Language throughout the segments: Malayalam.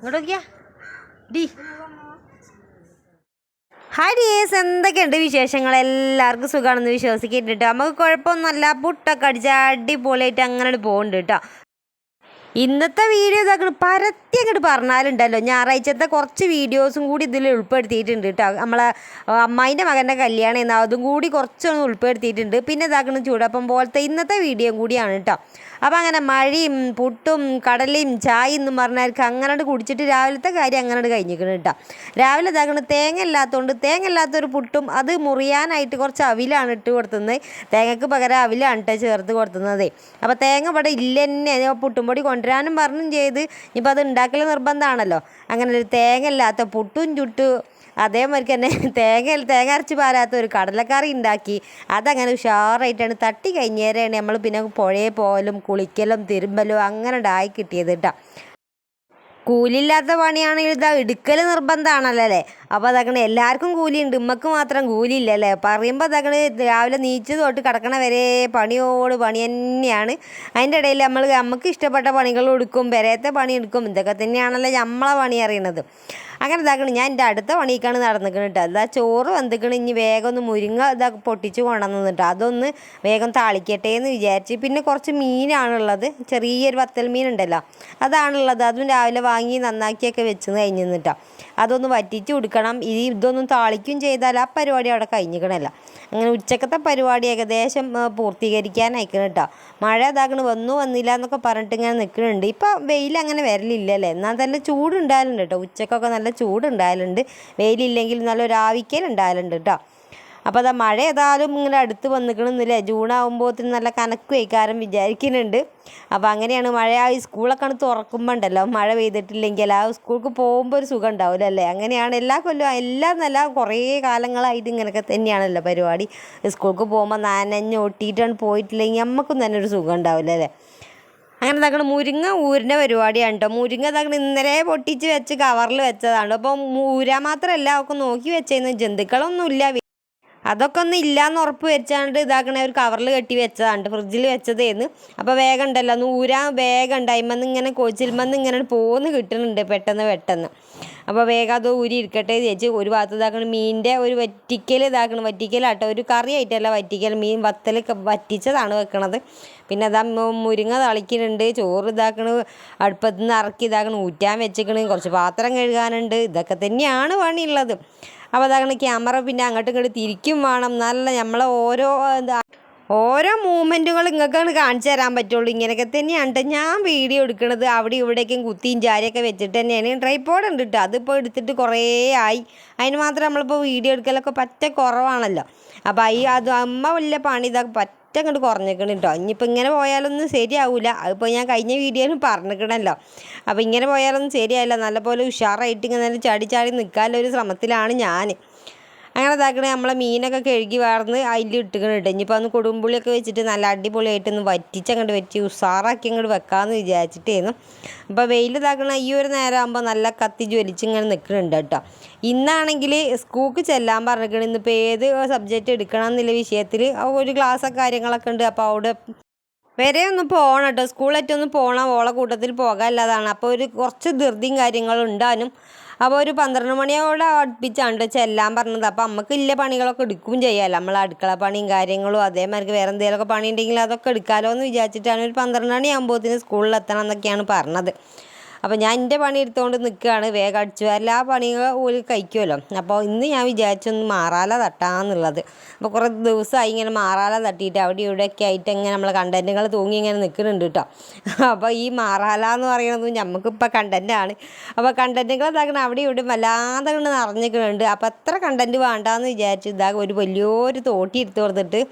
ഇങ്ങോട്ട് നോക്കിയാ ഡി. ഹായ് ഡിയേഴ്സ് എന്തൊക്കെയുണ്ട് വിശേഷങ്ങൾ? എല്ലാവർക്കും സുഖമാണെന്ന് വിശ്വസിക്കുന്നുണ്ട് കേട്ടോ. നമുക്ക് കുഴപ്പമൊന്നുമല്ല പുട്ടൊക്കെ അടിച്ച് അടിപൊളിയായിട്ട് അങ്ങനെ പോകുന്നുണ്ട് കേട്ടോ. ഇന്നത്തെ വീഡിയോ ഇതാക്കണ് പരത്തി അങ്ങോട്ട് പറഞ്ഞാലുണ്ടല്ലോ. ഞായറാഴ്ചത്തെ കുറച്ച് വീഡിയോസും കൂടി ഇതിൽ ഉൾപ്പെടുത്തിയിട്ടുണ്ട് കേട്ടോ. നമ്മളെ അമ്മായിന്റെ മകന്റെ കല്യാണം എന്ന് അതും കൂടി കുറച്ചൊന്ന് ഉൾപ്പെടുത്തിയിട്ടുണ്ട്. പിന്നെ ഇതാക്കണം ചൂടപ്പം പോലത്തെ ഇന്നത്തെ വീഡിയോ കൂടിയാണ് കേട്ടോ. അപ്പം അങ്ങനെ മഴയും പുട്ടും കടലയും ചായ എന്നും പറഞ്ഞവർക്ക് അങ്ങനെ കുടിച്ചിട്ട് രാവിലത്തെ കാര്യം അങ്ങനെ കഴിഞ്ഞിരിക്കണം കേട്ടോ. രാവിലെ ഇതാക്കണ തേങ്ങ ഇല്ലാത്തതുകൊണ്ട് തേങ്ങ ഇല്ലാത്തൊരു പുട്ടും അത് മുറിയാനായിട്ട് കുറച്ച് അവിലാണ് ഇട്ട് കൊടുത്തുന്നത്. തേങ്ങക്ക് പകരം അവിലാണ് കേട്ടോ ചേർത്ത് കൊടുത്തുന്നത്. അപ്പോൾ തേങ്ങ ഇവിടെ ഇല്ല തന്നെ പുട്ടും പൊടി കൊണ്ടുവരാനും പറഞ്ഞും ചെയ്ത്. ഇനിയിപ്പോൾ അത് ഉണ്ടാക്കൽ നിർബന്ധമാണല്ലോ അങ്ങനെ ഒരു തേങ്ങ ഇല്ലാത്ത പുട്ടും ചുട്ടു അതേമാതിരി തന്നെ തേങ്ങ തേങ്ങ അരച്ച് പാരാത്ത ഒരു കടലക്കറി ഉണ്ടാക്കി. അതങ്ങനെ ഉഷാറായിട്ടാണ് തട്ടി കഴിഞ്ഞേരെയാണ് നമ്മൾ പിന്നെ പുഴയിൽ പോലും കുളിക്കലും തിരുമ്പലും അങ്ങനെ ഉണ്ടായി കിട്ടിയത് കേട്ടോ കൂലില്ലാത്ത പണിയാണെങ്കിൽ ഇതാ എടുക്കൽ നിർബന്ധമാണല്ലോ അല്ലേ? അപ്പോൾ അതങ്ങനെ എല്ലാവർക്കും കൂലിയുണ്ട് ഉമ്മക്ക് മാത്രം കൂലിയില്ല അല്ലേ? പറയുമ്പോൾ അതങ്ങനെ രാവിലെ നീച്ച് തൊട്ട് കിടക്കണ വരെ പണിയോട് പണി തന്നെയാണ്. അതിന്റെ ഇടയിൽ നമ്മൾ നമുക്ക് ഇഷ്ടപ്പെട്ട പണികൾ എടുക്കും പെരയത്തെ പണി എടുക്കും ഇതൊക്കെ തന്നെയാണല്ലോ നമ്മളെ പണി അറിയണത്. അങ്ങനെ ഇതാക്കണം. ഞാൻ എന്റെ അടുത്ത പണിക്കാണ് നടന്നിക്കണം കേട്ടോ അതാ ചോറ് വന്നിക്കണം ഇനി വേഗം ഒന്ന് മുരിങ്ങ ഇതാ പൊട്ടിച്ച് കൊണ്ടുവന്നു കേട്ടോ അതൊന്ന് വേഗം താളിക്കട്ടെ എന്ന് വിചാരിച്ച്. പിന്നെ കുറച്ച് മീനാണുള്ളത്. ചെറിയൊരു വത്തൽ മീൻ ഉണ്ടല്ലോ. അതാണുള്ളത്. അതും രാവിലെ വാങ്ങി നന്നാക്കിയൊക്കെ വെച്ച് കഴിഞ്ഞു കേട്ടോ അതൊന്ന് വറ്റിച്ച് കൊടുക്കണം ഇനി ഇതൊന്നും താളിക്കും ചെയ്താൽ ആ പരിപാടി അവിടെ കഴിഞ്ഞിക്കണല്ല. അങ്ങനെ ഉച്ചക്കത്തെ പരിപാടി ഏകദേശം പൂർത്തീകരിക്കാനായിക്കണം കേട്ടോ മഴ ഇതാക്കണ്. വന്നു വന്നില്ല എന്നൊക്കെ പറഞ്ഞിട്ട് ഇങ്ങനെ നിൽക്കുന്നുണ്ട് ഇപ്പം വെയിൽ അങ്ങനെ വരലില്ലല്ലേ? എന്നാൽ തന്നെ ചൂടുണ്ടായാലുണ്ട് കേട്ടോ ഉച്ചക്കൊക്കെ നല്ല ചൂടുണ്ടായാലുണ്ട്. വെയിലില്ലെങ്കിൽ നല്ലൊരു ആവിക്കൽ ഉണ്ടായാലുണ്ട് കേട്ടോ അപ്പോൾ അതാ മഴ ഏതായാലും ഇങ്ങനെ അടുത്ത് വന്നിക്കണമെന്നില്ലേ ജൂൺ ആകുമ്പോഴത്തേന് നല്ല കനക്കും വയ്ക്കാരം വിചാരിക്കുന്നുണ്ട്. അപ്പോൾ അങ്ങനെയാണ് മഴ ആ സ്കൂളൊക്കെ തുറക്കുമ്പോൾ ഉണ്ടല്ലോ മഴ പെയ്തിട്ടില്ലെങ്കിൽ ആ സ്കൂൾക്ക് പോകുമ്പോൾ ഒരു സുഖം ഉണ്ടാവില്ല അല്ലേ അങ്ങനെയാണ് എല്ലാ കൊല്ലവും എല്ലാം നല്ല കുറേ കാലങ്ങളായിട്ട് ഇങ്ങനെയൊക്കെ തന്നെയാണല്ലോ പരിപാടി. സ്കൂൾക്ക് പോകുമ്പോൾ നനഞ്ഞ് ഒട്ടിയിട്ടാണ് പോയിട്ടില്ലെങ്കിൽ നമുക്കും തന്നെ ഒരു സുഖം ഉണ്ടാവില്ല അല്ലേ അങ്ങനെ തങ്ങൾ മുരിങ്ങ ഊരിന്റെ പരിപാടിയാണ് കേട്ടോ മുരിങ്ങ തങ്ങൾ ഇന്നലെ പൊട്ടിച്ച് വെച്ച് കവറിൽ വെച്ചതാണ്. അപ്പോൾ ഊരാൻ മാത്രമല്ല ഒക്കെ നോക്കി വെച്ചേന്ന്. ജന്തുക്കളൊന്നുമില്ല അതൊക്കെ ഒന്നും ഇല്ലാന്ന് ഉറപ്പ് വെച്ചാണ്ട് ഇതാക്കണ ഒരു കവറിൽ കെട്ടി വെച്ചതാണ് ഫ്രിഡ്ജിൽ വെച്ചതേന്ന്. അപ്പോൾ വേഗം ഉണ്ടല്ലോ. ഊരാൻ വേഗം ഉണ്ടായിമെന്ന് ഇങ്ങനെ കൊച്ചിൽമെന്ന് ഇങ്ങനെ പോകുന്നു കിട്ടുന്നുണ്ട് പെട്ടെന്ന് പെട്ടെന്ന്. അപ്പോൾ വേഗം അത് ഊരി ഇരിക്കട്ടെ വിചാരിച്ച് ഒരു ഭാഗത്ത് ഇതാക്കണം മീനിന്റെ ഒരു വറ്റിക്കൽ ഇതാക്കണം. വറ്റിക്കലാട്ടോ ഒരു കറി ആയിട്ടല്ല വറ്റിക്കൽ മീൻ വത്തൽ വറ്റിച്ചതാണ് വെക്കണത്. പിന്നെ അതാ മുരിങ്ങ തളിക്കുന്നുണ്ട് ചോറ് ഇതാക്കണ്. അടുപ്പത്ത് നിന്ന് ഇറക്കി ഇതാക്കണം. ഊറ്റാൻ വെച്ചിക്കണ്. കുറച്ച് പാത്രം കഴുകാനുണ്ട്. ഇതൊക്കെ തന്നെയാണ് പണിയുള്ളത്. അപ്പോൾ അതാണ് ക്യാമറ പിന്നെ അങ്ങോട്ടും ഇങ്ങോട്ട് തിരിക്കും വേണം. നല്ല നമ്മളെ ഓരോ എന്താ ഓരോ മൂമെന്റുകൾ നിങ്ങൾക്കാണ് കാണിച്ചു തരാൻ പറ്റുള്ളൂ. ഇങ്ങനെയൊക്കെ തന്നെയാണ് കേട്ടോ ഞാൻ വീഡിയോ എടുക്കുന്നത് അവിടെ ഇവിടേക്കും കുത്തിയും ചാരിയൊക്കെ വെച്ചിട്ട് തന്നെയാണ്. ട്രൈപ്പോഡ് ഉണ്ട് കേട്ടോ അതിപ്പോൾ എടുത്തിട്ട് കുറേ ആയി. അതിന് മാത്രം നമ്മളിപ്പോൾ വീഡിയോ എടുക്കലൊക്കെ പറ്റ കുറവാണല്ലോ. അപ്പോൾ ഈ അത് അമ്മ വലിയ പണി ഇതൊക്കെ പറ്റ അങ്ങോട്ട് കുറഞ്ഞേക്കണം കേട്ടോ ഇനിയിപ്പോൾ ഇങ്ങനെ പോയാലൊന്നും ശരിയാവില്ല അതിപ്പോൾ ഞാൻ കഴിഞ്ഞ വീഡിയോയിൽ പറഞ്ഞിക്കണല്ലോ. അപ്പോൾ ഇങ്ങനെ പോയാലൊന്നും ശരിയാവില്ല. നല്ലപോലെ ഉഷാറായിട്ട് ഇങ്ങനെ ചാടി ചാടി നിൽക്കാനുള്ള ഒരു ശ്രമത്തിലാണ് ഞാൻ അങ്ങനെ ഇതാക്കണേ നമ്മളെ മീനൊക്കെ കഴുകി വാർന്ന് അതിൽ ഇട്ടുകണ് ഇട്ട് ഇനിയിപ്പോൾ അന്ന് കൊടുമ്പുളിയൊക്കെ വെച്ചിട്ട് നല്ല അടിപൊളിയായിട്ട് ഒന്ന് അങ്ങോട്ട് വെച്ച് ഉഷാറാക്കി അങ്ങോട്ട് വെക്കാമെന്ന് വിചാരിച്ചിട്ടേന്നു. അപ്പോൾ വെയിൽ ഇതാക്കണ ഈ ഒരു നേരം ആകുമ്പോൾ നല്ല കത്തി ജ്വലിച്ച് ഇങ്ങനെ നിൽക്കുന്നുണ്ട് കേട്ടോ. ഇന്നാണെങ്കിൽ സ്കൂക്ക് ചെല്ലാൻ പറഞ്ഞിരിക്കണം ഇന്നിപ്പോൾ ഏത് സബ്ജക്റ്റ് എടുക്കണം എന്നുള്ള വിഷയത്തിൽ ഒരു ക്ലാസ് കാര്യങ്ങളൊക്കെ ഉണ്ട്. അപ്പോൾ അവിടെ വരെ ഒന്ന് പോകണം കേട്ടോ. സ്കൂളായിട്ട് പോകണം ഓളെ കൂട്ടത്തിൽ പോകാനുള്ളതാണ് അപ്പോൾ ഒരു കുറച്ച് ധൃതിയും കാര്യങ്ങളും ഉണ്ടാനും. അപ്പോൾ ഒരു പന്ത്രണ്ട് മണിയോടെ അടുപ്പിച്ചാണ് ചെല്ലാൻ പറഞ്ഞത്. അപ്പോൾ നമുക്ക് ഇല്ല പണികളൊക്കെ എടുക്കും ചെയ്യാമല്ലോ നമ്മൾ അടുക്കള പണിയും കാര്യങ്ങളും അതേമാതിരി വേറെ എന്തെങ്കിലുമൊക്കെ പണി ഉണ്ടെങ്കിൽ അതൊക്കെ എടുക്കാമല്ലോ എന്ന് വിചാരിച്ചിട്ടാണ് ഒരു പന്ത്രണ്ട് മണിയാകുമ്പോഴത്തേന് സ്കൂളിൽ എത്തണം എന്നൊക്കെയാണ് പറഞ്ഞത്. അപ്പോൾ ഞാൻ എന്റെ പണി എടുത്തുകൊണ്ട് നിൽക്കുകയാണ് വേഗം അടിച്ചു. എല്ലാ പണികൾ ഓൽ കഴിക്കുമല്ലോ അപ്പോൾ ഇന്ന് ഞാൻ വിചാരിച്ചൊന്ന് മാറാല തട്ടാന്നുള്ളത്. അപ്പോൾ കുറേ ദിവസമായി ഇങ്ങനെ മാറാല തട്ടിയിട്ട് അവിടെ ഇവിടെയൊക്കെ ആയിട്ട് ഇങ്ങനെ നമ്മൾ കണ്ടന്റുകൾ തൂങ്ങി ഇങ്ങനെ നിൽക്കുന്നുണ്ട് കേട്ടോ അപ്പോൾ ഈ മാറാല എന്ന് പറയുന്നത് നമുക്കിപ്പോൾ കണ്ടന്റാണ് അപ്പോൾ കണ്ടന്റുകൾ ഇതാക്കണം അവിടെ ഇവിടെ വല്ലാതെ കണ്ട് നിറഞ്ഞിരിക്കുന്നുണ്ട് അപ്പോൾ എത്ര കണ്ടന്റ് വേണ്ടാന്ന് വിചാരിച്ച് ഇതാ ഒരു വലിയൊരു തോട്ടി എടുത്ത് കൊടുത്തിട്ട്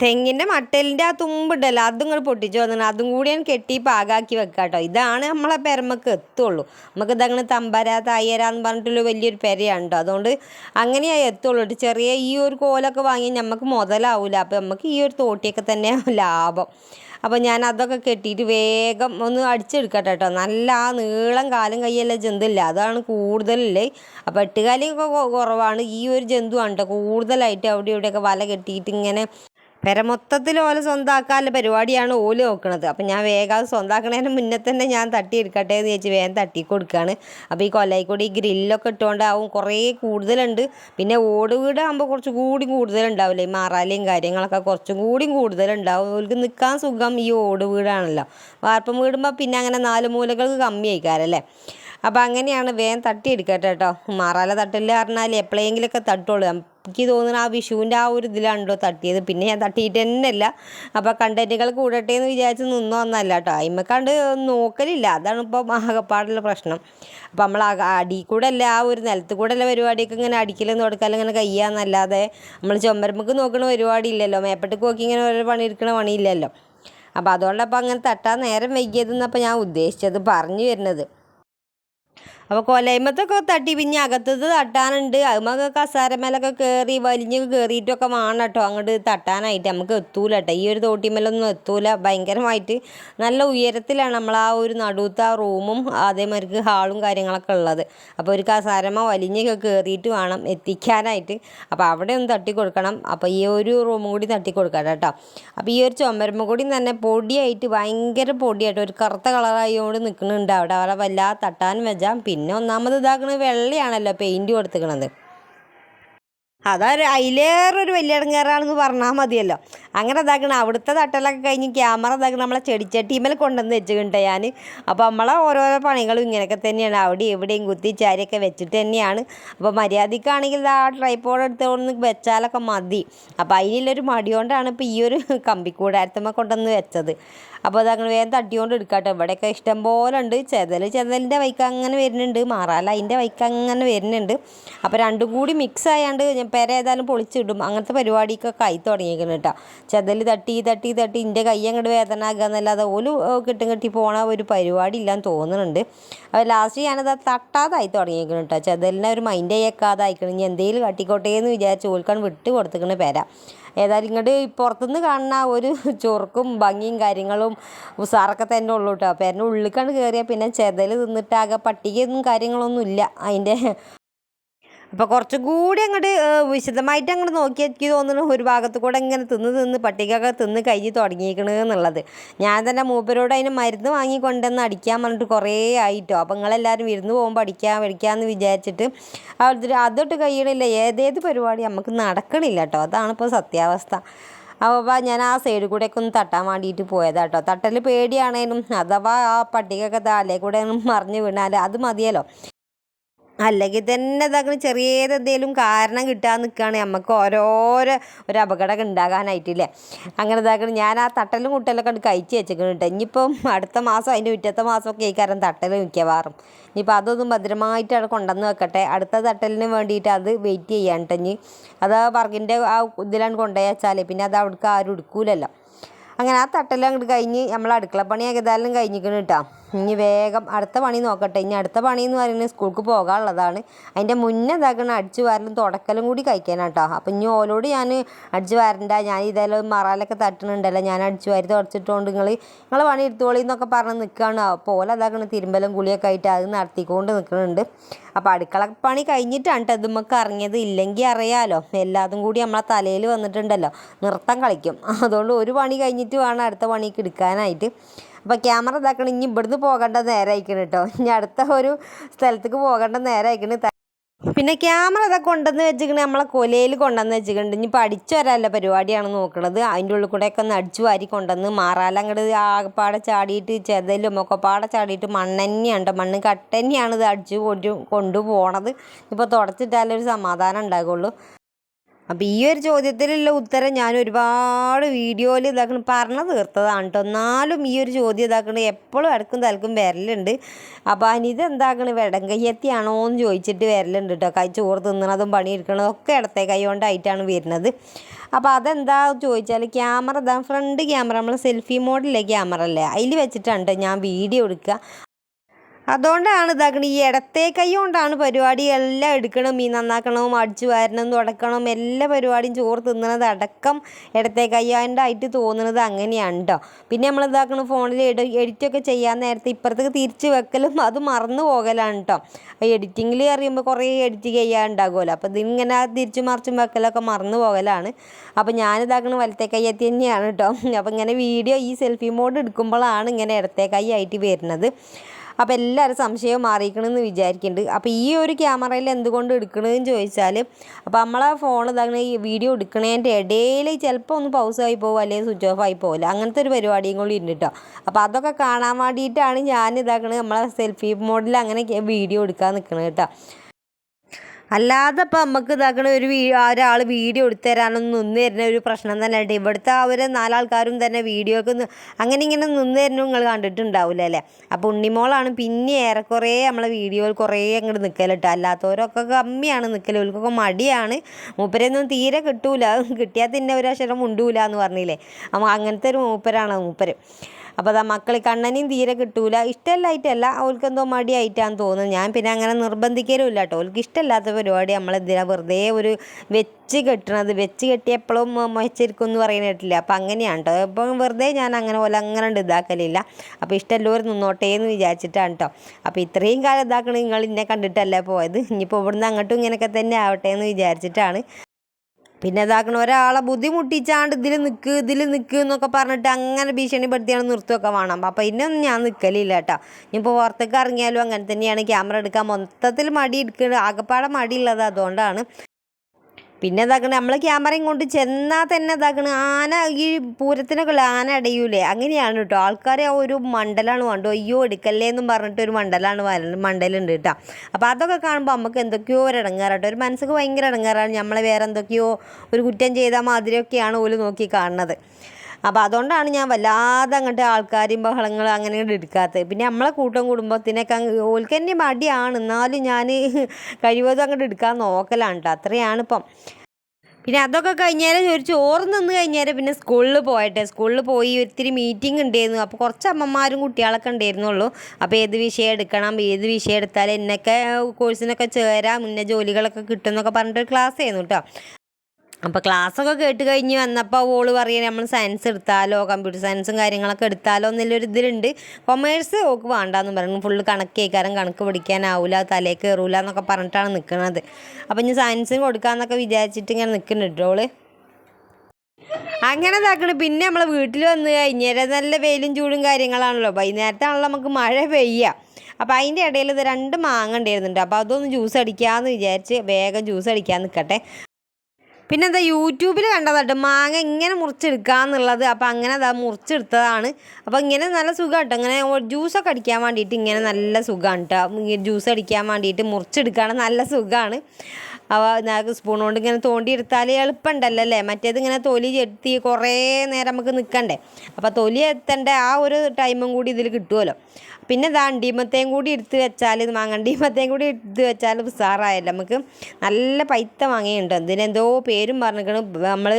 തെങ്ങിന്റെ മട്ടലിന്റെ ആ തുമ്പുണ്ടല്ലോ അതും കൂടെ പൊട്ടിച്ച് വന്നിട്ട് അതും കൂടി ഞാൻ കെട്ടി പാകാക്കി വെക്കാം കേട്ടോ ഇതാണ് നമ്മളെ പെരമക്ക് എത്തുള്ളൂ. നമുക്ക് ഇതങ്ങനെ തമ്പര തയ്യരാന്ന് പറഞ്ഞിട്ടുള്ള വലിയൊരു പെരയാണ് കേട്ടോ അതുകൊണ്ട് അങ്ങനെയാ എത്തുള്ളൂ. കേട്ടോ ചെറിയ ഈ ഒരു കോലൊക്കെ വാങ്ങി നമുക്ക് മുതലാവില്ല അപ്പോൾ നമുക്ക് ഈ ഒരു തോട്ടിയൊക്കെ തന്നെ ലാഭം. അപ്പോൾ ഞാൻ അതൊക്കെ കെട്ടിയിട്ട് വേഗം ഒന്ന് അടിച്ചെടുക്കട്ടെ കേട്ടോ നല്ല ആ നീളം കാലും കൈയെല്ലാം ജന്തുല്ല. അതാണ് കൂടുതലല്ലേ അപ്പോൾ എട്ടുകാലിയൊക്കെ കുറവാണ്. ഈ ഒരു ജന്തുവാണ് കേട്ടോ കൂടുതലായിട്ട് അവിടെ ഇവിടെയൊക്കെ വല കെട്ടിയിട്ട് ഇങ്ങനെ പെര മൊത്തത്തിൽ ഓല സ്വന്തമാക്കാനുള്ള പരിപാടിയാണ് ഓൽ നോക്കുന്നത് അപ്പം ഞാൻ വേഗം അത് സ്വന്തമാക്കണതിന് മുന്നേ തന്നെ ഞാൻ തട്ടി എടുക്കട്ടെ എന്ന് ചോദിച്ച് വേഗം തട്ടി കൊടുക്കുകയാണ് അപ്പോൾ ഈ കൊല്ലയിൽ കൂടി ഈ ഗ്രില്ലൊക്കെ ഇട്ടുകൊണ്ടാവും കുറേ കൂടുതലുണ്ട്. പിന്നെ ഓട് വീടാകുമ്പോൾ കുറച്ച് കൂടി കൂടുതലുണ്ടാവില്ലേ? ഈ മാറാലയും കാര്യങ്ങളൊക്കെ കുറച്ചും കൂടി കൂടുതലുണ്ടാവും. അവർക്ക് നിൽക്കാൻ സുഖം ഈ ഓട് വീടാണല്ലോ. വാർപ്പം വീടുമ്പോൾ പിന്നെ അങ്ങനെ നാല് മൂലകൾക്ക് കമ്മി ആയിക്കാരല്ലേ അപ്പോൾ അങ്ങനെയാണ് വേഗം തട്ടിയെടുക്കട്ടെ കേട്ടോ. മാറാല തട്ടില്ല പറഞ്ഞാൽ എപ്പോഴെങ്കിലൊക്കെ തട്ടുള്ളൂ. എനിക്ക് തോന്നുന്നു ആ വിഷുവിന്റെ ആ ഒരു ഇതിലാണല്ലോ തട്ടിയത്. പിന്നെ ഞാൻ തട്ടിയിട്ട് തന്നെ അല്ല അപ്പോൾ കണ്ടന്റുകൾ കൂടട്ടെ എന്ന് വിചാരിച്ച് നിന്നു വന്നല്ല കേട്ടോ. അയിമക്കാണ്ട് നോക്കലില്ല. അതാണ് ഇപ്പോൾ ആകപ്പാടുള്ള പ്രശ്നം. അപ്പോൾ നമ്മൾ അടി കൂടെ അല്ല ആ ഒരു നിലത്ത് കൂടെ അല്ല പരിപാടിയൊക്കെ ഇങ്ങനെ അടിക്കലും തുടക്കലും ഇങ്ങനെ കയ്യാന്നല്ലാതെ നമ്മൾ ചുമരമ്പക്ക് നോക്കണ പരിപാടി ഇല്ലല്ലോ. മേപ്പട്ടക്ക് നോക്കി ഇങ്ങനെ ഓരോ പണി എടുക്കണ പണിയില്ലല്ലോ അപ്പോൾ അതുകൊണ്ടപ്പോൾ അങ്ങനെ തട്ടാൻ നേരം വൈകിയതെന്നപ്പോൾ ഞാൻ ഉദ്ദേശിച്ചത് പറഞ്ഞു വരുന്നത്. അപ്പോൾ കൊലയുമ്പത്തൊക്കെ തട്ടി പിന്നെ അകത്തത് തട്ടാനുണ്ട്. അതുമൊക്കെ കസാരമേലൊക്കെ കയറി വലിഞ്ഞ് കയറിയിട്ടൊക്കെ വേണം കേട്ടോ. അങ്ങോട്ട് തട്ടാനായിട്ട് നമുക്ക് എത്തൂല കേട്ടോ. ഈ ഒരു തോട്ടിമേലൊന്നും എത്തൂല. ഭയങ്കരമായിട്ട് നല്ല ഉയരത്തിലാണ് നമ്മൾ ആ ഒരു നടുത്ത റൂമും അതേമാതിരിക്ക് ഹാളും കാര്യങ്ങളൊക്കെ ഉള്ളത്. അപ്പോൾ ഒരു കസാരമ വലിഞ്ഞൊക്കെ കയറിയിട്ട് വേണം എത്തിക്കാനായിട്ട്. അപ്പോൾ അവിടെ ഒന്ന് തട്ടി കൊടുക്കണം അപ്പോൾ ഈ ഒരു റൂമും കൂടി തട്ടി കൊടുക്കാം കേട്ടോ. അപ്പോൾ ഈ ഒരു ചുമരുമ്പ കൂടി തന്നെ പൊടിയായിട്ട് ഭയങ്കര പൊടിയായിട്ട് ഒരു കറുത്ത കളറായി കൊണ്ട് നിൽക്കുന്നുണ്ട് അവിടെ. അവിടെ വല്ലാതെ തട്ടാനും വെച്ചാൽ പിന്നെ ഒന്നാമത് ഇതാക്കണത് വെള്ളയാണല്ലോ പെയിന്റ് കൊടുത്തിക്കണത്. അതൊരു അതിലേറൊരു വലിയ ഇടങ്ങേറാണെന്ന് പറഞ്ഞാൽ മതിയല്ലോ. അങ്ങനെ ഇതാക്കണം അവിടുത്തെ തട്ടലൊക്കെ കഴിഞ്ഞ് ക്യാമറ ഇതാക്കണം നമ്മളെ ചെടിച്ചട്ടിമേൽ കൊണ്ടുവന്ന് വെച്ചിട്ടുണ്ട് ഞാൻ അപ്പോൾ നമ്മളെ ഓരോരോ പണികളും ഇങ്ങനെയൊക്കെ തന്നെയാണ്. അവിടെ എവിടെയും കുത്തി ചാരിയൊക്കെ വെച്ചിട്ട് തന്നെയാണ്. അപ്പോൾ മര്യാദക്കാണെങ്കിൽ ആ ട്രൈപ്പോഡ് എടുത്തുകൊണ്ട് വെച്ചാലൊക്കെ മതി. അപ്പോൾ അതിനുള്ളൊരു മടി കൊണ്ടാണ് ഇപ്പോൾ ഈ ഒരു കമ്പിക്കൂടാരത്തമ്മ കൊണ്ടുവന്ന് വെച്ചത്. അപ്പോൾ അതങ്ങനെ വേഗം തട്ടിക്കൊണ്ട് എടുക്കാട്ടോ. ഇവിടെയൊക്കെ ഇഷ്ടം പോലെ ഉണ്ട്. ചെതൽ ചെതലിന്റെ വൈക്ക് അങ്ങനെ വരുന്നുണ്ട്. മാറാല അതിന്റെ വൈക്ക് അങ്ങനെ വരുന്നുണ്ട്. അപ്പോൾ രണ്ടും കൂടി മിക്സ് ആയാണ്ട് പെര ഏതായാലും പൊളിച്ചിടും. അങ്ങനത്തെ പരിപാടിക്കൊക്കെ ആയി തുടങ്ങിയിരിക്കണം കേട്ടോ ചെതൽ തട്ടി തട്ടി തട്ടി എന്റെ കൈ അങ്ങോട്ട് വേദന ആകുക എന്നല്ലാതെ ഒരു കിട്ടും കിട്ടി പോണ ഒരു പരിപാടി ഇല്ലാന്ന് തോന്നുന്നുണ്ട് അപ്പോൾ ലാസ്റ്റ് ഞാനത് തട്ടാതായി തുടങ്ങിയിരിക്കണം കേട്ടോ ചെതലിനെ ഒരു മൈൻഡ് ചെയ്യേക്കാതെ ആയിക്കണം ഇനി എന്തെങ്കിലും കാട്ടിക്കോട്ടെ എന്ന് വിചാരിച്ച് ഓൽക്കാൻ വിട്ട് കൊടുത്തിക്കണ പെര. ഏതായാലും ഇങ്ങോട്ട് പുറത്തുനിന്ന് കാണുന്ന ഒരു ചൊറുക്കും ഭംഗിയും കാര്യങ്ങളും ഉസാറൊക്കെ തന്നെ ഉള്ളൂ കേട്ടോ പേരന്റെ എന്റെ ഉള്ളിലേക്കാണ് കയറിയാൽ പിന്നെ ചെതൽ തിന്നിട്ടാകെ പട്ടികയൊന്നും കാര്യങ്ങളൊന്നും ഇല്ല. അതിന്റെ അപ്പോൾ കുറച്ചും കൂടി അങ്ങോട്ട് വിശദമായിട്ട് അങ്ങോട്ട് നോക്കി എനിക്ക് തോന്നുന്നു ഒരു ഭാഗത്ത് കൂടെ ഇങ്ങനെ തിന്ന് തിന്ന് പട്ടികൊക്കെ തിന്ന് കഴിഞ്ഞ് തുടങ്ങിയിരിക്കണത് എന്നുള്ളത്. ഞാൻ തന്നെ മൂപ്പരോട് അതിന് മരുന്ന് വാങ്ങി കൊണ്ടുവന്ന് അടിക്കാൻ പറഞ്ഞിട്ട് കുറേ ആയിട്ടോ. അപ്പോൾ നിങ്ങളെല്ലാവരും വിരുന്ന് പോകുമ്പോൾ അടിക്കാൻ മേടിക്കാമെന്ന് വിചാരിച്ചിട്ട് അവർ അതൊട്ട് കഴിയണില്ല. ഏതേത് പരിപാടി നമുക്ക് നടക്കണില്ല കേട്ടോ. അതാണ് ഇപ്പോൾ സത്യാവസ്ഥ. അപ്പോൾ ഞാൻ ആ സൈഡിൽ കൂടെയൊക്കെ ഒന്ന് തട്ടാൻ വേണ്ടിയിട്ട് പോയതാട്ടോ. തട്ടൽ പേടിയാണേലും അഥവാ ആ പട്ടികയൊക്കെ താലേ കൂടെ മറിഞ്ഞ് വീണാൽ അത് മതിയല്ലോ. അല്ലെങ്കിൽ തന്നെ ഇതാക്കുന്ന ചെറിയത് എന്തെങ്കിലും കാരണം കിട്ടാൻ നിൽക്കുകയാണ് നമുക്ക് ഓരോരോ ഒരു അപകടമൊക്കെ ഉണ്ടാകാനായിട്ടില്ലേ? അങ്ങനെ ഇതാക്കണം. ഞാൻ ആ തട്ടലും കുട്ടലൊക്കെ കണ്ട് കഴിച്ച് വെച്ചേക്കണം കേട്ടോ. ഇനിയിപ്പം അടുത്ത മാസം അതിന്റെ പിറ്റത്തെ മാസമൊക്കെ ആയിക്കാരം തട്ടൽ മിക്കവാറും. ഇനിയിപ്പോൾ അതൊന്നും ഭദ്രമായിട്ട് അവിടെ കൊണ്ടുവന്ന് വെക്കട്ടെ. അടുത്ത തട്ടലിന് വേണ്ടിയിട്ട് അത് വെയിറ്റ് ചെയ്യാൻ കേട്ടോ ഇനി. അത് വർഗിന്റെ ആ ഇതിലാണ് കൊണ്ടുപോയി വെച്ചാൽ പിന്നെ അത് അവിടേക്ക് ആരും എടുക്കൂലല്ലോ. അങ്ങനെ ആ തട്ടലും അങ്ങോട്ട് കഴിഞ്ഞ് നമ്മൾ അടുക്കള പണി ഏതായാലും കഴിഞ്ഞിരിക്കണം കേട്ടോ. ഇനി വേഗം അടുത്ത പണി നോക്കട്ടെ. ഇനി അടുത്ത പണി എന്ന് പറയുന്നത് സ്കൂൾക്ക് പോകാനുള്ളതാണ്. അതിന്റെ മുന്നേ ഇതാക്കണം അടിച്ചു വാരലും തുടക്കലും കൂടി കഴിക്കാനാട്ടോ. അപ്പം ഇനി ഓലോട് ഞാൻ അടിച്ചു വാരണ്ട. ഞാൻ ഇതെല്ലാം മറാലൊക്കെ തട്ടുന്നുണ്ടല്ലോ. ഞാൻ അടിച്ചു വാരി തുടച്ചിട്ടുകൊണ്ട് നിങ്ങൾ നിങ്ങൾ പണി എടുത്തോളി എന്നൊക്കെ പറഞ്ഞ് നിൽക്കുകയാണ് അപ്പോൾ ഓല അതാക്കണം തിരുമ്പലും കുളിയൊക്കെ ആയിട്ട് അത് നടത്തിക്കൊണ്ട് നിൽക്കുന്നുണ്ട് അപ്പോൾ അടുക്കള പണി കഴിഞ്ഞിട്ടാണ് കേട്ടോ ഇത് നമുക്ക് ഇറങ്ങിയത്. ഇല്ലെങ്കിൽ അറിയാലോ എല്ലാതും കൂടി നമ്മളെ തലയിൽ വന്നിട്ടുണ്ടല്ലോ. നൃത്തം കളിക്കും. അതുകൊണ്ട് ഒരു പണി കഴിഞ്ഞിട്ട് വേണം അടുത്ത പണിക്ക് എടുക്കാനായിട്ട്. അപ്പോൾ ക്യാമറ ഇതാക്കണം ഇനി ഇവിടുന്ന് പോകേണ്ട നേരമായിരിക്കണം കേട്ടോ ഇനി അടുത്ത ഒരു സ്ഥലത്തേക്ക് പോകേണ്ട നേരമായിരിക്കണം പിന്നെ ക്യാമറ ഇതൊക്കെ കൊണ്ടുവന്ന് വെച്ചിക്കണ നമ്മളെ കൊലയിൽ കൊണ്ടുവന്ന് വെച്ചിട്ടുണ്ട് ഇനി പഠിച്ചു വരാനുള്ള പരിപാടിയാണ് നോക്കണത്. അതിന്റെ ഉള്ളിൽ കൂടെയൊക്കെ ഒന്ന് അടിച്ചു വാരി കൊണ്ടുവന്ന് മാറാല. അങ്ങോട്ട് ആകപ്പാടെ ചാടിയിട്ട് ചെതലും ഒക്കെ പാടെ ചാടിയിട്ട് മണ്ണെന്നെയാണ് മണ്ണ് കട്ടന്നെയാണ് ഇത് അടിച്ചു കൊണ്ടു കൊണ്ടുപോണത്. ഇപ്പോൾ തുടച്ചിട്ടാലേ ഒരു സമാധാനം ഉണ്ടാകുള്ളൂ അപ്പോൾ ഈ ഒരു ചോദ്യത്തിലുള്ള ഉത്തരം ഞാൻ ഒരുപാട് വീഡിയോയിൽ ഇതാക്കണം പറഞ്ഞു തീർത്തതാണ് കേട്ടോ എന്നാലും ഈ ഒരു ചോദ്യം ഇതാക്കണം എപ്പോഴും ഇടക്കും തലക്കും വരലുണ്ട്. അപ്പോൾ ഇത് എന്താക്കണ്? വെടം കയ്യെത്തിയാണോ എന്ന് ചോദിച്ചിട്ട് വരലുണ്ട് കേട്ടോ കൈ ചോറ് തിന്നണതും പണിയെടുക്കണതും ഒക്കെ ഇടത്തെ കൈ കൊണ്ടായിട്ടാണ് വരുന്നത്. അപ്പോൾ അതെന്താ ചോദിച്ചാൽ ക്യാമറ ഫ്രണ്ട് ക്യാമറ നമ്മൾ സെൽഫി മോഡിലെ ക്യാമറ അല്ലേ? അതിൽ വെച്ചിട്ടാണ് കേട്ടോ ഞാൻ വീഡിയോ എടുക്കുക. അതുകൊണ്ടാണ് ഇതാക്കണത് ഈ ഇടത്തെ കൈ കൊണ്ടാണ് പരിപാടി എല്ലാം എടുക്കണം മീൻ നന്നാക്കണം അടിച്ചു വാരണം തുടക്കണം എല്ലാ പരിപാടിയും ചോറ് തിന്നണത് അടക്കം ഇടത്തെ കൈയാണ്ടായിട്ട് തോന്നുന്നത് അങ്ങനെയാണ് കേട്ടോ പിന്നെ നമ്മൾ ഇതാക്കണം ഫോണിൽ എഡി എഡിറ്റൊക്കെ ചെയ്യാൻ നേരത്തെ ഇപ്പുറത്തേക്ക് തിരിച്ച് വെക്കലും അത് മറന്നു പോകലാണ് കേട്ടോ എഡിറ്റിങ്ങിൽ അറിയുമ്പോൾ കുറേ എഡിറ്റ് ചെയ്യാനുണ്ടാകുമല്ലോ. അപ്പോൾ ഇതിങ്ങനെ തിരിച്ചു മറിച്ചും വെക്കലൊക്കെ മറന്നു പോകലാണ്. അപ്പോൾ ഞാനിതാക്കണ വലത്തെ കൈ എത്തി തന്നെയാണ് കേട്ടോ അപ്പോൾ ഇങ്ങനെ വീഡിയോ ഈ സെൽഫി മോഡ് എടുക്കുമ്പോഴാണ് ഇങ്ങനെ ഇടത്തെ കൈ ആയിട്ട് വരുന്നത്. അപ്പോൾ എല്ലാവരും സംശയം മാറിയിരിക്കണമെന്ന് വിചാരിക്കുന്നുണ്ട് അപ്പോൾ ഈ ഒരു ക്യാമറയിൽ എന്തുകൊണ്ട് എടുക്കണമെന്ന് ചോദിച്ചാൽ അപ്പോൾ നമ്മളെ ഫോൺ ഇതാകണ ഈ വീഡിയോ എടുക്കണതിന്റെ ഇടയിൽ ചിലപ്പോൾ ഒന്ന് പൗസ് ആയി പോകും അല്ലെങ്കിൽ സ്വിച്ച് ഓഫ് ആയി പോകില്ല അങ്ങനത്തെ ഒരു പരിപാടിയും കൂടി ഉണ്ട് കേട്ടോ അപ്പോൾ അതൊക്കെ കാണാൻ വേണ്ടിയിട്ടാണ് ഞാൻ ഇതാക്കണത്. നമ്മളെ സെൽഫി മോഡിൽ അങ്ങനെ വീഡിയോ എടുക്കാൻ നിൽക്കുന്നത് കേട്ടോ അല്ലാതെ ഇപ്പം നമുക്ക് ഇതാക്കണ ഒരു വീ ഒരാൾ വീഡിയോ എടുത്തു തരാനൊന്നും നിന്ന് തരുന്ന ഒരു പ്രശ്നം തന്നെ ആയിട്ട് ഇവിടുത്തെ അവർ നാലാൾക്കാരും തന്നെ വീഡിയോക്ക് അങ്ങനെ ഇങ്ങനെ നിന്ന് തരുന്ന നിങ്ങൾ കണ്ടിട്ടുണ്ടാവില്ല അല്ലേ? അപ്പോൾ ഉണ്ണിമോളാണ് പിന്നെ ഏറെക്കുറെ നമ്മളെ വീഡിയോയിൽ കുറേ അങ്ങോട്ട് നിൽക്കലിട്ട് അല്ലാത്തവരൊക്കെ കമ്മിയാണ് നിൽക്കൽ ഇവർക്കൊക്കെ മടിയാണ്. മൂപ്പരൊന്നും തീരെ കിട്ടൂല. കിട്ടിയാൽ തന്നെ ഒരു അക്ഷരം മുണ്ടൂല എന്ന് പറഞ്ഞില്ലേ? അങ്ങനത്തെ ഒരു മൂപ്പരാണ് മൂപ്പര്. അപ്പോൾ അതാ മക്കൾ കണ്ണനെയും തീരെ കിട്ടൂല. ഇഷ്ടമല്ലായിട്ടല്ല അവൾക്ക് എന്തോ മടിയായിട്ടാന്ന് തോന്നുന്നു. ഞാൻ പിന്നെ അങ്ങനെ നിർബന്ധിക്കലും ഇല്ല കേട്ടോ. അവൾക്ക് ഇഷ്ടമല്ലാത്ത പരിപാടി നമ്മളെന്തിനാ വെറുതെ ഒരു വെച്ച് കെട്ടണത്? വെച്ച് കെട്ടിയപ്പോഴും മുയച്ചിരിക്കും എന്ന് പറയുന്ന കേട്ടില്ല അപ്പോൾ അങ്ങനെയാണ് കേട്ടോ. ഇപ്പം വെറുതെ ഞാൻ അങ്ങനെ പോലെ അങ്ങനെ ഉണ്ട് ഇതാക്കലില്ല. അപ്പോൾ ഇഷ്ടമല്ലവരും നിന്നോട്ടേ എന്ന് വിചാരിച്ചിട്ടാണ് കേട്ടോ. അപ്പോൾ ഇത്രയും കാലം ഇതാക്കണ നിങ്ങൾ ഇന്നെ കണ്ടിട്ടല്ലേ പോയത്? ഇനിയിപ്പോൾ ഇവിടുന്ന് അങ്ങോട്ടും ഇങ്ങനെയൊക്കെ തന്നെ ആവട്ടെ എന്ന് വിചാരിച്ചിട്ടാണ് പിന്നെ ഇതാക്കണ ഒരാളെ ബുദ്ധിമുട്ടിച്ചാണ്ട് ഇതിൽ നിൽക്ക് ഇതിൽ നിൽക്ക് എന്നൊക്കെ പറഞ്ഞിട്ട് അങ്ങനെ ഭീഷണിപ്പെടുത്തിയാണ് നിർത്തുമൊക്കെ വേണം. അപ്പോൾ ഇന്നൊന്നും ഞാൻ നിൽക്കലില്ല കേട്ടോ. ഇനിയിപ്പോൾ പുറത്തേക്ക് ഇറങ്ങിയാലും അങ്ങനെ തന്നെയാണ്. ക്യാമറ എടുക്കാൻ മൊത്തത്തിൽ മടി എടുക്കുന്നത് ആകെപ്പാടെ മടിയുള്ളത് അതുകൊണ്ടാണ്. പിന്നെ ഇതാക്കണ നമ്മൾ ക്യാമറയും കൊണ്ട് ചെന്നാൽ തന്നെ ഇതാക്കണ ആന ഈ പൂരത്തിനൊക്കെ ഉള്ള ആന അടയൂലേ? അങ്ങനെയാണ് കേട്ടോ ആൾക്കാരെ ഒരു മണ്ഡലമാണ് വേണ്ടോ അയ്യോ എടുക്കല്ലേ എന്നും പറഞ്ഞിട്ട് ഒരു മണ്ഡലമാണ് മണ്ഡലുണ്ട് കേട്ടോ അപ്പോൾ അതൊക്കെ കാണുമ്പോൾ നമുക്ക് എന്തൊക്കെയോ ഒരു ഇടങ്ങാറാട്ടോ ഒരു മനസ്സൊക്കെ ഭയങ്കര ഇടങ്ങാറാണ്. നമ്മളെ വേറെ എന്തൊക്കെയോ ഒരു കുറ്റം ചെയ്താൽ മാതിരിയൊക്കെയാണ് ഓൽ നോക്കി കാണുന്നത് അപ്പോൾ അതുകൊണ്ടാണ് ഞാൻ വല്ലാതെ അങ്ങോട്ട് ആൾക്കാരും ബഹളങ്ങൾ അങ്ങനെ എടുക്കാത്തത്. പിന്നെ നമ്മളെ കൂട്ടം കുടുംബത്തിനൊക്കെ ഓൽക്ക് എന്റെ മടിയാണ്. എന്നാലും ഞാൻ കഴിവതും അങ്ങോട്ട് എടുക്കാൻ നോക്കലാണ് കേട്ടോ അത്രയാണ് ഇപ്പം. പിന്നെ അതൊക്കെ കഴിഞ്ഞാൽ ഒരു ചോറ് നിന്ന് കഴിഞ്ഞാൽ പിന്നെ സ്കൂളിൽ പോയിട്ട്. സ്കൂളിൽ പോയി ഒത്തിരി മീറ്റിംഗ് ഉണ്ടായിരുന്നു അപ്പോൾ കുറച്ച് അമ്മമാരും കുട്ടികളൊക്കെ ഉണ്ടായിരുന്നുള്ളൂ അപ്പോൾ ഏത് വിഷയം എടുക്കണം ഏത് വിഷയം എടുത്താൽ എന്നൊക്കെ കോഴ്സിനൊക്കെ ചേരാം മുന്നേ ജോലികളൊക്കെ കിട്ടും എന്നൊക്കെ പറഞ്ഞിട്ട് ക്ലാസ് ആയിരുന്നു കേട്ടോ അപ്പോൾ ക്ലാസ്സൊക്കെ കേട്ട് കഴിഞ്ഞ് വന്നപ്പോൾ ഓൾ പറയുക നമ്മൾ സയൻസ് എടുത്താലോ കമ്പ്യൂട്ടർ സയൻസും കാര്യങ്ങളൊക്കെ എടുത്താലോ എന്നുള്ളൊരു ഇതിലുണ്ട്. കൊമേഴ്സ് ഓക്ക് വേണ്ടാന്ന് പറഞ്ഞു. ഫുള്ള് കണക്ക് കേൾക്കാരം കണക്ക് പഠിക്കാനാവില്ല തലേ കയറൂല എന്നൊക്കെ പറഞ്ഞിട്ടാണ് നിൽക്കുന്നത് അപ്പോൾ ഇനി സയൻസും കൊടുക്കാമെന്നൊക്കെ വിചാരിച്ചിട്ട് ഇങ്ങനെ നിൽക്കുന്നുണ്ട് ഓൾ. അങ്ങനെ ഇതാക്കണ്. പിന്നെ നമ്മളെ വീട്ടിൽ വന്ന് കഴിഞ്ഞാൽ നല്ല വെയിലും ചൂടും കാര്യങ്ങളാണല്ലോ. വൈകുന്നേരത്താണല്ലോ നമുക്ക് മഴ പെയ്യുക അപ്പോൾ അതിന്റെ ഇടയിൽ ഇത് രണ്ട് മാങ്ങ ഉണ്ടായിരുന്നുണ്ട്. അപ്പോൾ അതൊന്ന് ജ്യൂസ് അടിക്കാമെന്ന് വിചാരിച്ച് വേഗം ജ്യൂസ് അടിക്കാൻ നിൽക്കട്ടെ പിന്നെ എന്താ യൂട്യൂബിൽ കണ്ടതാട്ടോ മാങ്ങ ഇങ്ങനെ മുറിച്ചെടുക്കാന്നുള്ളത്. അപ്പോൾ അങ്ങനെ അതാ മുറിച്ചെടുത്തതാണ്. അപ്പോൾ ഇങ്ങനെ നല്ല സുഖം കേട്ടോ ഇങ്ങനെ ജ്യൂസൊക്കെ അടിക്കാൻ വേണ്ടിയിട്ട് ഇങ്ങനെ നല്ല സുഖമാണ് കേട്ടോ ജ്യൂസ് അടിക്കാൻ വേണ്ടിയിട്ട് മുറിച്ചെടുക്കുകയാണ് നല്ല സുഖമാണ് നമുക്ക് സ്പൂൺ കൊണ്ട് ഇങ്ങനെ തോണ്ടി എടുത്താൽ എളുപ്പമുണ്ടല്ലോ അല്ലേ മറ്റേത് ഇങ്ങനെ തൊലി ചെത്തി കുറേ നേരം നമുക്ക് നിൽക്കണ്ടേ അപ്പോൾ തൊലി എത്തേണ്ട? ആ ഒരു ടൈമും കൂടി ഇതിൽ കിട്ടുമല്ലോ പിന്നെ ഇതാ അണ്ടിമത്തേയും കൂടി എടുത്ത് വെച്ചാൽ മാങ്ങണ്ടിമത്തേയും കൂടി എടുത്ത് വെച്ചാൽ ഉസാറായല്ലോ. നമുക്ക് നല്ല പൈത്ത മാങ്ങയുണ്ട്. ഇതിനെന്തോ പേരും പറഞ്ഞിരിക്കണം. നമ്മൾ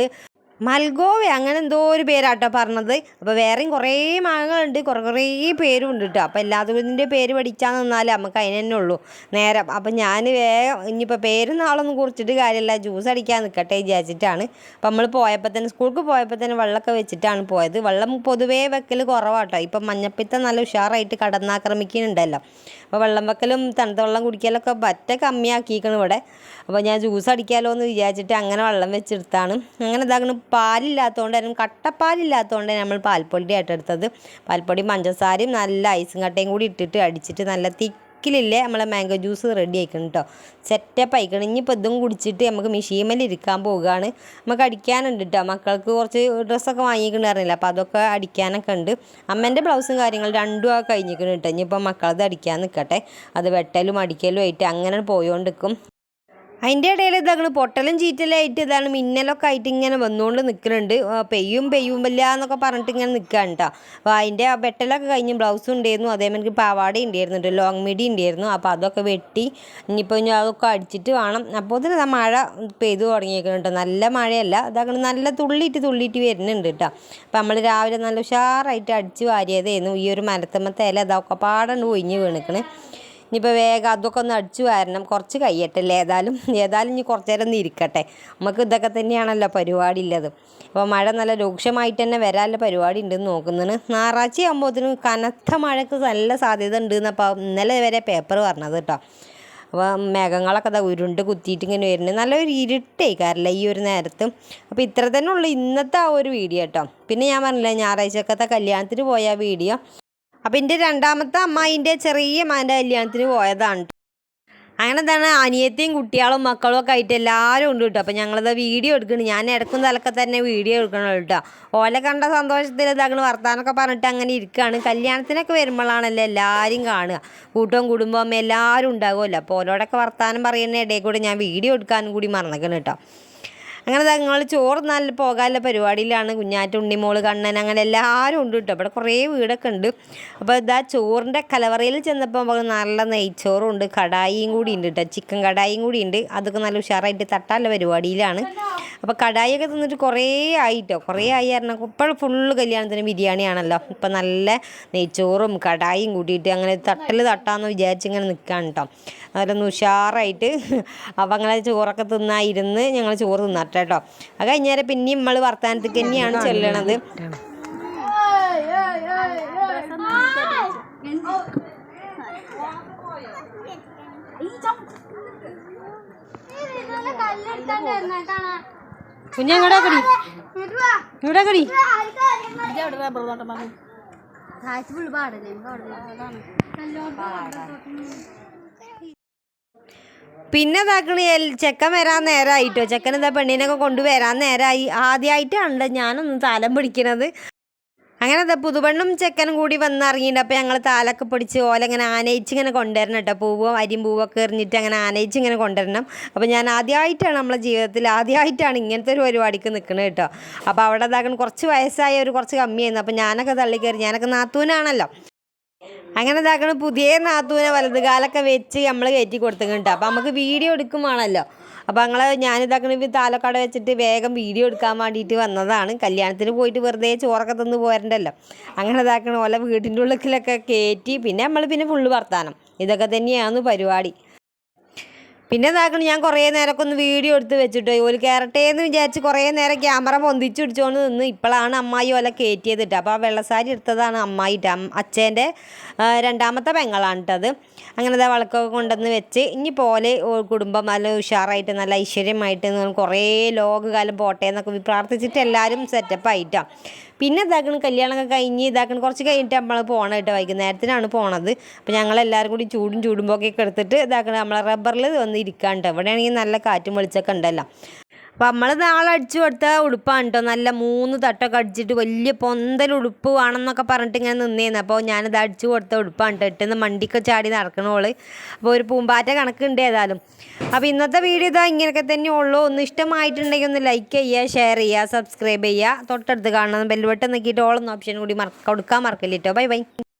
മൽഗോവ അങ്ങനെ എന്തോ ഒരു പേരാട്ടോ പറഞ്ഞത്. അപ്പോൾ വേറെയും കുറേ മാങ്ങകളുണ്ട് കുറേ കുറേ പേരും ഉണ്ട് കേട്ടോ അപ്പോൾ എല്ലാത്തിന്റെ പേര് പഠിച്ചാൽ നിന്നാൽ നമുക്ക് അതിന് തന്നെ ഉള്ളൂ. നേരം. അപ്പം ഞാൻ വേഗം ഇനിയിപ്പോൾ പേര് നാളൊന്നും കുറിച്ചിട്ട് കാര്യമില്ല. ജ്യൂസ് അടിക്കാൻ നിൽക്കട്ടെ വിചാരിച്ചിട്ടാണ്. അപ്പം നമ്മൾ പോയപ്പോൾ തന്നെ സ്കൂൾക്ക് പോയപ്പോൾ തന്നെ വെള്ളമൊക്കെ വെച്ചിട്ടാണ് പോയത്. വെള്ളം പൊതുവേ വെക്കൽ കുറവാട്ടോ. ഇപ്പം മഞ്ഞപ്പിത്തം നല്ല ഉഷാറായിട്ട് കടന്നാക്രമിക്കുന്നുണ്ടല്ലോ. അപ്പോൾ വെള്ളം വെക്കലും തണുത്ത വെള്ളം കുടിക്കലൊക്കെ പറ്റ കമ്മിയാക്കിയിരിക്കണം ഇവിടെ. അപ്പോൾ ഞാൻ ജ്യൂസ് അടിക്കാമല്ലോ എന്ന് വിചാരിച്ചിട്ട് അങ്ങനെ വെള്ളം വെച്ചെടുത്താണ്. അങ്ങനെ ഇതാക്കണം പാലില്ലാത്തതുകൊണ്ട് കട്ടപ്പാലില്ലാത്തതുകൊണ്ട് നമ്മൾ പാൽപ്പൊടി ആയിട്ട് എടുത്തത്. പാൽപ്പൊടി പഞ്ചസാരയും നല്ല ഐസും കട്ടയും കൂടി ഇട്ടിട്ട് അടിച്ചിട്ട് നല്ല തിക്കിലില്ലേ നമ്മളെ മാംഗോ ജ്യൂസ് റെഡി ആയിക്കണം കേട്ടോ സെറ്റപ്പ് ആയിക്കണം. ഇനിയിപ്പോൾ ഇതും കുടിച്ചിട്ട് നമുക്ക് മിഷീമേൽ ഇരിക്കാൻ പോവുകയാണ്. നമുക്ക് അടിക്കാനുണ്ട് കേട്ടോ മക്കൾക്ക് കുറച്ച് ഡ്രസ്സൊക്കെ വാങ്ങിക്കണ്ടായിരുന്നില്ല അപ്പോൾ അതൊക്കെ അടിക്കാനൊക്കെ ഉണ്ട്. അമ്മേന്റെ ബ്ലൗസും കാര്യങ്ങൾ രണ്ടും ആ കഴിഞ്ഞിരിക്കണം കേട്ടോ ഇനിയിപ്പോൾ മക്കളത് അടിക്കാൻ നിൽക്കട്ടെ അത് വെട്ടലും അടിക്കലും ആയിട്ട് അങ്ങനെ പോയോണ്ടിരിക്കും. അതിന്റെ ഇടയിൽ ഇതങ്ങൾ പൊട്ടലും ചീറ്റലായിട്ട് ഇതാണ് മിന്നലൊക്കെ ആയിട്ട് ഇങ്ങനെ വന്നുകൊണ്ട് നിൽക്കുന്നുണ്ട് പെയ്യും പെയ്യും വല്ല എന്നൊക്കെ പറഞ്ഞിട്ട് ഇങ്ങനെ നിൽക്കുകയാണ് കേട്ടോ അപ്പോൾ അതിന്റെ ആ വെട്ടലൊക്കെ കഴിഞ്ഞ് ബ്ലൗസ് ഉണ്ടായിരുന്നു. അതേമാതിരി പാവാട ഉണ്ടായിരുന്നു ലോങ് മിഡി ഉണ്ടായിരുന്നു. അപ്പോൾ അതൊക്കെ വെട്ടി ഇനിയിപ്പോൾ ഇനി അതൊക്കെ അടിച്ചിട്ട് വേണം. അപ്പോൾ ഇതിന് മഴ പെയ്തു തുടങ്ങിയേക്കുന്നുണ്ട് നല്ല മഴയല്ല അതങ്ങനെ നല്ല തുള്ളിയിട്ട് തുള്ളിയിട്ട് വരുന്നുണ്ട് കേട്ടോ അപ്പോൾ നമ്മൾ രാവിലെ നല്ല ഉഷാറായിട്ട് അടിച്ച് വാരിയതായിരുന്നു ഈ ഒരു മരത്തമ്മത്തെ ഇല അതൊക്കെ പാടണ്ട് ഒഴിഞ്ഞ് വീണിക്കണ്. ഇനിയിപ്പോൾ വേഗം അതൊക്കെ ഒന്ന് അടിച്ചു വരണം. കുറച്ച് കഴിയട്ടല്ലേ ഏതായാലും ഏതായാലും ഇനി കുറച്ച് നേരം ഒന്ന് ഇരിക്കട്ടെ. നമുക്ക് ഇതൊക്കെ തന്നെയാണല്ലോ പരിപാടി ഉള്ളത് അപ്പോൾ മഴ നല്ല രൂക്ഷമായിട്ട് തന്നെ വരാനുള്ള പരിപാടി ഉണ്ടെന്ന് നോക്കുന്നതിന് ഞായറാഴ്ച ആകുമ്പോഴത്തേനും കനത്ത മഴയ്ക്ക് നല്ല സാധ്യത ഉണ്ട് അപ്പോൾ ഇന്നലെ വരെ പേപ്പർ പറഞ്ഞത് കേട്ടോ. അപ്പോൾ മേഘങ്ങളൊക്കെ അതാ ഉരുണ്ട് കുത്തിയിട്ട് ഇങ്ങനെ വരുന്നത് നല്ലൊരു ഇരുട്ടേക്കാറില്ല ഈ ഒരു നേരത്ത്. അപ്പോൾ ഇത്ര തന്നെ ഉള്ളു ഇന്നത്തെ ആ ഒരു വീഡിയോ കേട്ടോ. പിന്നെ ഞാൻ പറഞ്ഞില്ല ഞായറാഴ്ചക്കത്തെ കല്യാണത്തിന് പോയ വീഡിയോ. അപ്പം എന്റെ രണ്ടാമത്തെ അമ്മായിന്റെ ചെറിയ മാന്റെ കല്യാണത്തിന് പോയതാണ്. അങ്ങനെ തന്നെ അനിയത്തിയും കുട്ടികളും മക്കളും ഒക്കെ ആയിട്ട് എല്ലാവരും ഉണ്ട് കേട്ടോ അപ്പം ഞങ്ങളത് വീഡിയോ എടുക്കണം. ഞാൻ ഇടക്കും തലക്കെ തന്നെ വീഡിയോ എടുക്കണം കേട്ടോ ഓലെ കണ്ട സന്തോഷത്തിൽ ഇതാകണം വർത്താനൊക്കെ പറഞ്ഞിട്ട് അങ്ങനെ ഇരിക്കുകയാണ് കല്യാണത്തിനൊക്കെ വരുമ്പോഴാണല്ലോ എല്ലാവരും കാണുക. കൂട്ടവും കുടുംബവും എല്ലാവരും ഉണ്ടാകുമല്ലോ അപ്പോൾ ഓലോടൊക്കെ വർത്താനം പറയുന്ന ഇടയിൽ കൂടെ ഞാൻ വീഡിയോ എടുക്കാനും കൂടി മറന്നേക്കണം കേട്ടോ അങ്ങനെ ഞങ്ങൾ ചോറ് നല്ല പോകാനുള്ള പരിപാടിയിലാണ്. കുഞ്ഞാറ്റ ഉണ്ണിമോൾ കണ്ണൻ അങ്ങനെ എല്ലാവരും ഉണ്ട് കേട്ടോ. ഇവിടെ കുറേ വീടൊക്കെ ഉണ്ട്. അപ്പോൾ ഇതാ ചോറിന്റെ കലവറയിൽ ചെന്നപ്പോൾ നല്ല നെയ്ച്ചോറും ഉണ്ട് കടായിയും കൂടി ഉണ്ട് കേട്ടോ. ചിക്കൻ കടായിയും കൂടി ഉണ്ട്. അതൊക്കെ നല്ല ഉഷാറായിട്ട് തട്ടാനുള്ള പരിപാടിയിലാണ്. അപ്പോൾ കടായിയൊക്കെ തിന്നിട്ട് കുറേ ആയിട്ടോ? കുറേ ആയി കാരണം ഇപ്പോൾ ഫുള്ള് കല്യാണത്തിന് ബിരിയാണിയാണല്ലോ ഇപ്പം നല്ല നെയ്ച്ചോറും കടായിയും കൂട്ടിയിട്ട് അങ്ങനെ തട്ടൽ തട്ടാന്ന് വിചാരിച്ച് ഇങ്ങനെ നിൽക്കുകയാണ് കേട്ടോ. അതിലൊന്ന് ഉഷാറായിട്ട് അപ്പം അങ്ങനെ ചോറൊക്കെ തിന്നാ ഇരുന്ന് ഞങ്ങൾ ചോറ് തിന്നട്ടെ. കേട്ടോ അത് കഴിഞ്ഞേരം പിന്നെ നമ്മൾ വർത്തമാനത്തേക്ക് തന്നെയാണ് ചെല്ലണത്. കുഞ്ഞങ്ങടെ കടി? ഇവിടെ കടി? പിന്നെ ഇതാക്കണ ചെക്കൻ വരാൻ നേരമായിട്ടോ ചെക്കൻ എന്താ പെണ്ണിനൊക്കെ കൊണ്ടുവരാൻ നേരമായി ആദ്യമായിട്ടാണല്ലോ ഞാനൊന്ന് താലം പിടിക്കണത്. അങ്ങനെ എന്താ പുതുപെണ്ണും ചെക്കനും കൂടി വന്നിറങ്ങിയിട്ട് അപ്പോൾ ഞങ്ങൾ താലൊക്കെ പിടിച്ച് ഓല ഇങ്ങനെ ആനയിച്ച് ഇങ്ങനെ കൊണ്ടുവരണം കേട്ടോ. പൂവോ അരിയും പൂവൊക്കെ എറിഞ്ഞിട്ട് അങ്ങനെ ആനയിച്ച് ഇങ്ങനെ കൊണ്ടുവരണം. അപ്പോൾ ഞാൻ ആദ്യമായിട്ടാണ് നമ്മളെ ജീവിതത്തിൽ ആദ്യമായിട്ടാണ് ഇങ്ങനത്തെ ഒരു പരിപാടിക്ക് നിൽക്കുന്നത് കേട്ടോ. അപ്പോൾ അവിടെ ഇതാക്കണം കുറച്ച് വയസ്സായ ഒരു കുറച്ച് കമ്മിയായിരുന്നു. അപ്പോൾ ഞാനൊക്കെ തള്ളിക്കയറി. ഞാനൊക്കെ നാത്തൂനാണല്ലോ. അങ്ങനെ ഇതാക്കണ പുതിയ നാത്തൂനെ വലത് കാലൊക്കെ വെച്ച് നമ്മൾ കയറ്റി കൊടുത്തിട്ടുണ്ട് അപ്പോൾ നമുക്ക് വീഡിയോ എടുക്കുവാണല്ലോ അപ്പോൾ ഞങ്ങൾ ഞാനിതാക്കണ താലക്കാട് വെച്ചിട്ട് വേഗം വീഡിയോ എടുക്കാൻ വേണ്ടിയിട്ട് വന്നതാണ്. കല്യാണത്തിന് പോയിട്ട് വെറുതെ ചോറൊക്കെ തന്ന് പോരണ്ടല്ലോ. അങ്ങനെ ഇതാക്കണ പോലെ വീടിന്റെ ഉള്ളിലൊക്കെ കയറ്റി പിന്നെ നമ്മൾ പിന്നെ ഫുള്ള് വർത്താനം. ഇതൊക്കെ തന്നെയാണ് പരിപാടി. പിന്നെ ഇതാക്കണം ഞാൻ കുറേ നേരമൊക്കെ ഒന്ന് വീഡിയോ എടുത്ത് വെച്ചിട്ട്. ഒരു കയറട്ടെ എന്ന് വിചാരിച്ച് കുറേ നേരം ക്യാമറ പൊന്തിച്ച് പിടിച്ചുകൊണ്ട് നിന്ന് ഇപ്പോഴാണ് അമ്മായി ഓല കയറ്റിയത് ഇട്ട് അപ്പോൾ ആ വെള്ളസാരി എടുത്തതാണ് അമ്മായി ഇട്ട് അച്ഛന്റെ രണ്ടാമത്തെ പെങ്ങളാണ് ഇട്ടത് അങ്ങനത്തെ വളക്കൊക്കെ കൊണ്ടുവന്ന് വെച്ച്. ഇനി പോലെ കുടുംബം നല്ല ഉഷാറായിട്ട് നല്ല ഐശ്വര്യമായിട്ട് കുറേ ലോകകാലം പോട്ടെ എന്നൊക്കെ പ്രാർത്ഥിച്ചിട്ട് എല്ലാവരും സെറ്റപ്പ് ആയിട്ടാണ് പിന്നെ ഇതാക്കണം കല്യാണമൊക്കെ കഴിഞ്ഞ് ഇതാക്കണം. കുറച്ച് കഴിഞ്ഞിട്ട് നമ്മൾ പോകണം കേട്ടോ വൈകുന്നേരത്തിനാണ് പോണത്. അപ്പോൾ ഞങ്ങളെല്ലാവരും കൂടി ചൂടും ചൂടുമ്പോഴൊക്കെ എടുത്തിട്ട് ഇതാക്കണം നമ്മളെ റബ്ബറിൽ വന്ന് ഇരിക്കാണ്ട് ഇവിടെയാണെങ്കിൽ നല്ല കാറ്റും വെളിച്ചൊക്കെ ഉണ്ടല്ലോ. അപ്പോൾ നമ്മൾ നാളെ അടിച്ചു കൊടുത്ത ഉടുപ്പാണ് കേട്ടോ നല്ല മൂന്ന് തട്ടൊക്കെ അടിച്ചിട്ട് വലിയ പൊന്തൽ ഉടുപ്പ് വേണമെന്നൊക്കെ പറഞ്ഞിട്ട് ഇങ്ങനെ നിന്നേന്ന്. അപ്പോൾ ഞാനിത് അടിച്ചു കൊടുത്ത ഉടുപ്പാണ് കേട്ടോ ഇട്ടെന്ന് മണ്ടിക്ക് ചാടി നടക്കണോൾ അപ്പോൾ ഒരു പൂമ്പാറ്റ കണക്കുണ്ട് ഏതായാലും. അപ്പോൾ ഇന്നത്തെ വീഡിയോ ഇതാ ഇങ്ങനെയൊക്കെ തന്നെ ഉള്ളൂ. ഒന്ന് ഇഷ്ടമായിട്ടുണ്ടെങ്കിൽ ഒന്ന് ലൈക്ക് ചെയ്യുക ഷെയർ ചെയ്യുക സബ്സ്ക്രൈബ് ചെയ്യുക. തൊട്ടടുത്ത് കാണുന്ന ബെൽ ബട്ടൺ ഓളൊന്നും ഓളൊന്ന് ഓപ്ഷൻ കൂടി മറക്ക കൊടുക്കാൻ മറക്കില്ല കേട്ടോ ബൈ ബൈ